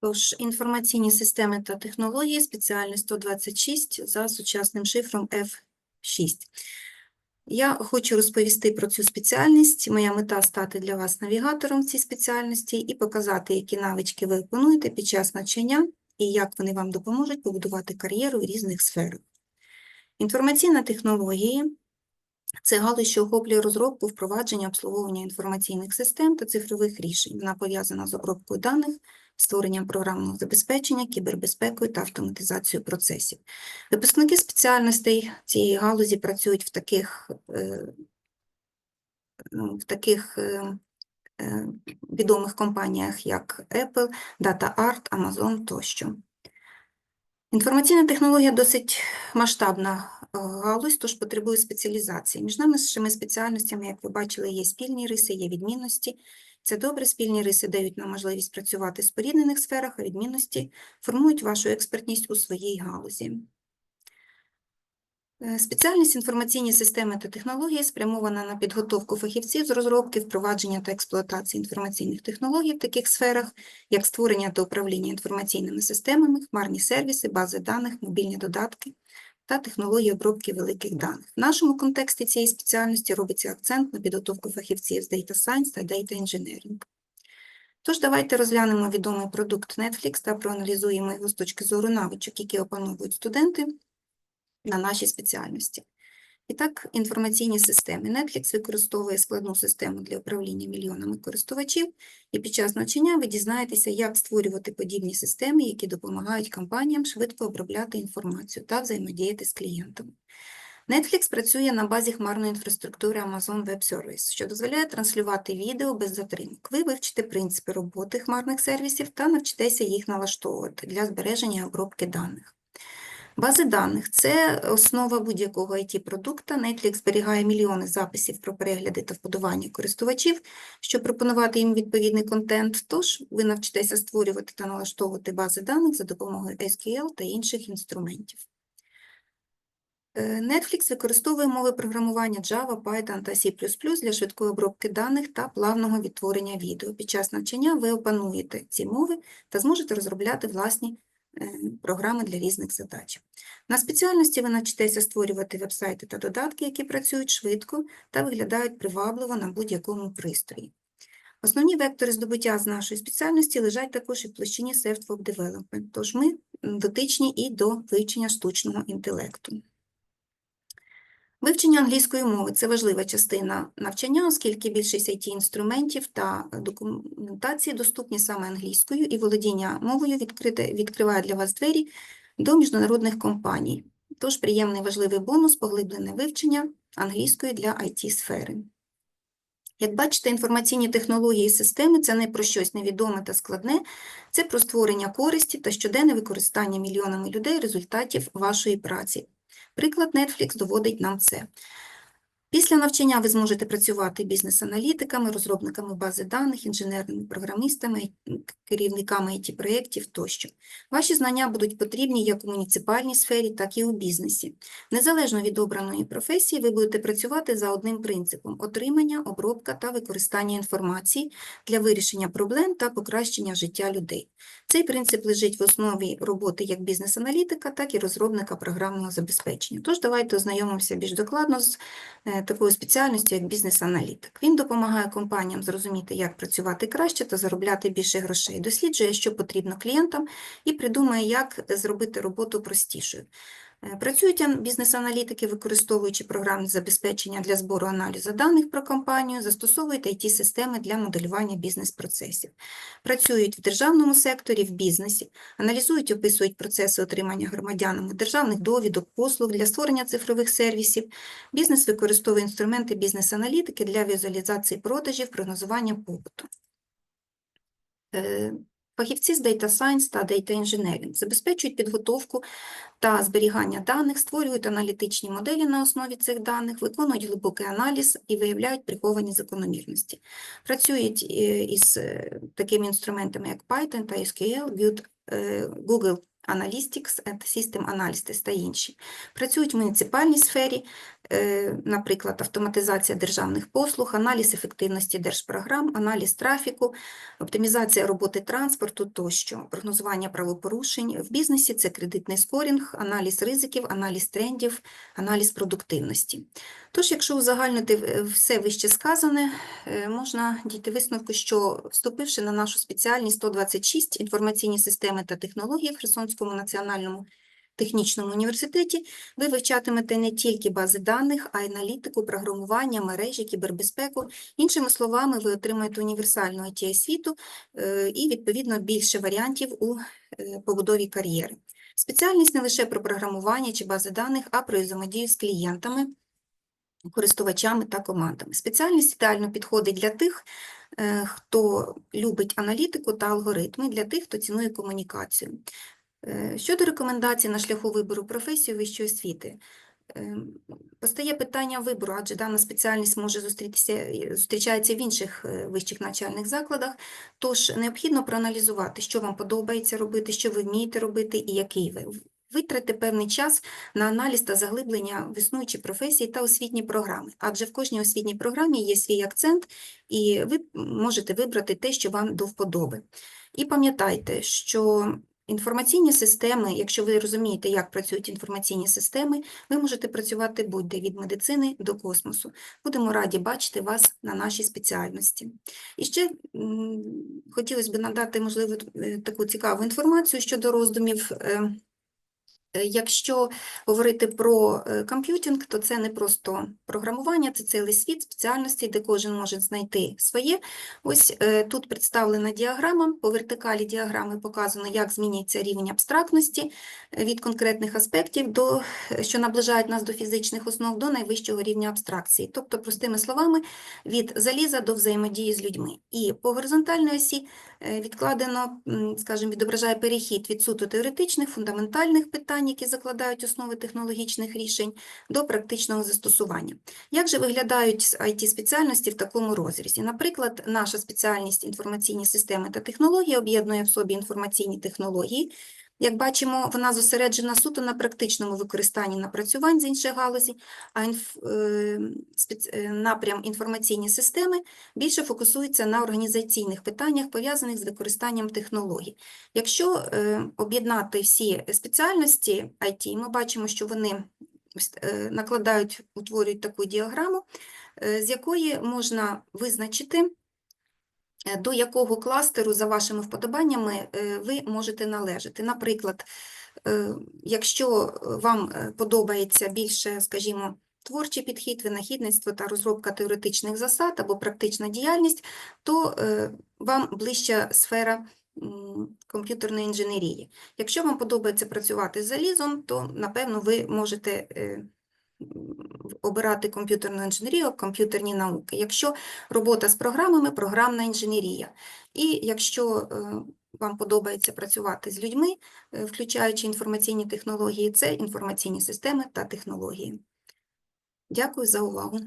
Тож, інформаційні системи та технології, спеціальність 126 за сучасним шифром F6. Я хочу розповісти про цю спеціальність. Моя мета стати для вас навігатором в цій спеціальності і показати, які навички ви опануєте під час навчання і як вони вам допоможуть побудувати кар'єру в різних сферах. Інформаційна технології це галузь, що охоплює розробку, впровадження, обслуговування інформаційних систем та цифрових рішень. Вона пов'язана з обробкою даних, створенням програмного забезпечення, кібербезпекою та автоматизацією процесів. Випускники спеціальностей цієї галузі працюють в таких, е, ну, в таких е, е, відомих компаніях, як Apple, DataArt, Amazon тощо. Інформаційна технологія досить масштабна галузь, тож потребує спеціалізації. Між нашими спеціальностями, як ви бачили, є спільні риси, є відмінності. Це добре, спільні риси дають нам можливість працювати в споріднених сферах, а відмінності формують вашу експертність у своїй галузі. Е, Спеціальність інформаційні системи та технології спрямована на підготовку фахівців з розробки, впровадження та експлуатації інформаційних технологій в таких сферах, як створення та управління інформаційними системами, хмарні сервіси, бази даних, мобільні додатки та технології обробки великих даних. В нашому контексті цієї спеціальності робиться акцент на підготовку фахівців з Data Science та Data Engineering. Тож давайте розглянемо відомий продукт Netflix та проаналізуємо його з точки зору навичок, які опановують студенти на нашій спеціальності. І так, інформаційні системи. Netflix використовує складну систему для управління мільйонами користувачів, і під час навчання ви дізнаєтеся, як створювати подібні системи, які допомагають компаніям швидко обробляти інформацію та взаємодіяти з клієнтами. Netflix працює на базі хмарної інфраструктури Amazon Web Service, що дозволяє транслювати відео без затримок. Ви вивчите принципи роботи хмарних сервісів та навчитеся їх налаштовувати для збереження обробки даних. Бази даних – це основа будь-якого IT-продукта. Netflix зберігає мільйони записів про перегляди та вбудування користувачів, щоб пропонувати їм відповідний контент, тож ви навчитеся створювати та налаштовувати бази даних за допомогою SQL та інших інструментів. Е, Netflix використовує мови програмування Java, Python та C++ для швидкої обробки даних та плавного відтворення відео. Під час навчання ви опануєте ці мови та зможете розробляти власні програми для різних задач. На спеціальності ви навчитеся створювати вебсайти та додатки, які працюють швидко та виглядають привабливо на будь-якому пристрої. Основні вектори здобуття з нашої спеціальності лежать також і в площині Software Development, тож ми дотичні і до вивчення штучного інтелекту. Вивчення англійської мови – це важлива частина навчання, оскільки більшість IT-інструментів та документації доступні саме англійською, і володіння мовою відкрите, відкриває для вас двері до міжнародних компаній. Тож приємний важливий бонус – поглиблене вивчення англійської для IT-сфери. Як бачите, інформаційні технології і системи – це не про щось невідоме та складне, це про створення користі та щоденне використання мільйонами людей результатів вашої праці. Приклад Netflix доводить нам це. Після навчання ви зможете працювати бізнес-аналітиками, розробниками бази даних, інженерними програмістами, керівниками IT-проєктів тощо. Ваші знання будуть потрібні як у муніципальній сфері, так і у бізнесі. Незалежно від обраної професії, ви будете працювати за одним принципом – отримання, обробка та використання інформації для вирішення проблем та покращення життя людей. Цей принцип лежить в основі роботи як бізнес-аналітика, так і розробника програмного забезпечення. Тож давайте ознайомимося більш докладно з е, такою спеціальністю, як бізнес-аналітик. Він допомагає компаніям зрозуміти, як працювати краще та заробляти більше грошей, досліджує, що потрібно клієнтам, і придумає, як зробити роботу простішою. Е, Працюють бізнес-аналітики, використовуючи програмне забезпечення для збору аналізу даних про компанію, застосовують IT-системи для моделювання бізнес-процесів. Працюють в державному секторі, в бізнесі, аналізують, описують процеси отримання громадянами державних довідок, послуг для створення цифрових сервісів. Бізнес використовує інструменти бізнес-аналітики для візуалізації продажів, прогнозування попиту. Фахівці з Data Science та Data Engineering забезпечують підготовку та зберігання даних, створюють аналітичні моделі на основі цих даних, виконують глибокий аналіз і виявляють приховані закономірності. Працюють е, із е, такими інструментами, як Python та SQL, е, Google Analytics System Analysis та інші. Працюють в муніципальній сфері, е, наприклад, автоматизація державних послуг, аналіз ефективності держпрограм, аналіз трафіку, оптимізація роботи транспорту тощо, прогнозування правопорушень. В бізнесі це кредитний скорінг, аналіз ризиків, аналіз трендів, аналіз продуктивності. Тож, якщо узагальнити все вище сказане, е, можна дійти висновку, що вступивши на нашу спеціальність 126 інформаційні системи та технології в Херсонському національному технічному університеті, ви вивчатимете не тільки бази даних, а й аналітику, програмування, мережі, кібербезпеку. Іншими словами, ви отримаєте універсальну it освіту е, і, відповідно, більше варіантів у е, побудові кар'єри. Спеціальність не лише про програмування чи бази даних, а про взаємодію з клієнтами, користувачами та командами. Спеціальність ідеально підходить для тих, е, хто любить аналітику та алгоритми, для тих, хто цінує комунікацію. Е, Щодо рекомендацій на шляху вибору професії вищої освіти, е, постає питання вибору, адже дана спеціальність може зустрітися, е, зустрічається в інших вищих навчальних закладах, тож необхідно проаналізувати, що вам подобається робити, що ви вмієте робити і який ви. Витратьте певний час на аналіз та заглиблення в існуючі професії та освітні програми, адже в кожній освітній програмі є свій акцент, і ви можете вибрати те, що вам до вподоби. І пам'ятайте, що інформаційні системи, якщо ви розумієте, як працюють інформаційні системи, ви можете працювати будь-де від медицини до космосу. Будемо раді бачити вас на нашій спеціальності. І ще хотілося б надати, можливо, е, таку цікаву інформацію щодо роздумів. Е, Якщо говорити про е, комп'ютинг, то це не просто програмування, це цілий світ спеціальностей, де кожен може знайти своє. Ось е, тут представлена діаграма. По вертикалі діаграми показано, як змінюється рівень абстрактності від конкретних аспектів, до, що наближають нас до фізичних основ, до найвищого рівня абстракції. Тобто, простими словами, від заліза до взаємодії з людьми. І по горизонтальній осі відкладено, скажімо, відображає перехід від суто теоретичних, фундаментальних питань, які закладають основи технологічних рішень, до практичного застосування. Як же виглядають IT-спеціальності в такому розрізі? Наприклад, наша спеціальність інформаційні системи та технології об'єднує в собі інформаційні технології. Як бачимо, вона зосереджена суто на практичному використанні напрацювань з інших галузі, а інф, е, е, напрям інформаційні системи більше фокусується на організаційних питаннях, пов'язаних з використанням технологій. Якщо е, об'єднати всі спеціальності IT, ми бачимо, що вони накладають, утворюють таку діаграму, з якої можна визначити, до якого кластеру за вашими вподобаннями е, ви можете належати. Наприклад, е, якщо вам е, подобається більше, скажімо, творчий підхід, винахідництво та розробка теоретичних засад або практична діяльність, то е, вам ближча сфера комп'ютерної інженерії. Якщо вам подобається працювати з залізом, то, напевно, ви можете е, обирати комп'ютерну інженерію, комп'ютерні науки. Якщо робота з програмами, програмна інженерія. І якщо е, вам подобається працювати з людьми, е, включаючи інформаційні технології, це інформаційні системи та технології. Дякую за увагу.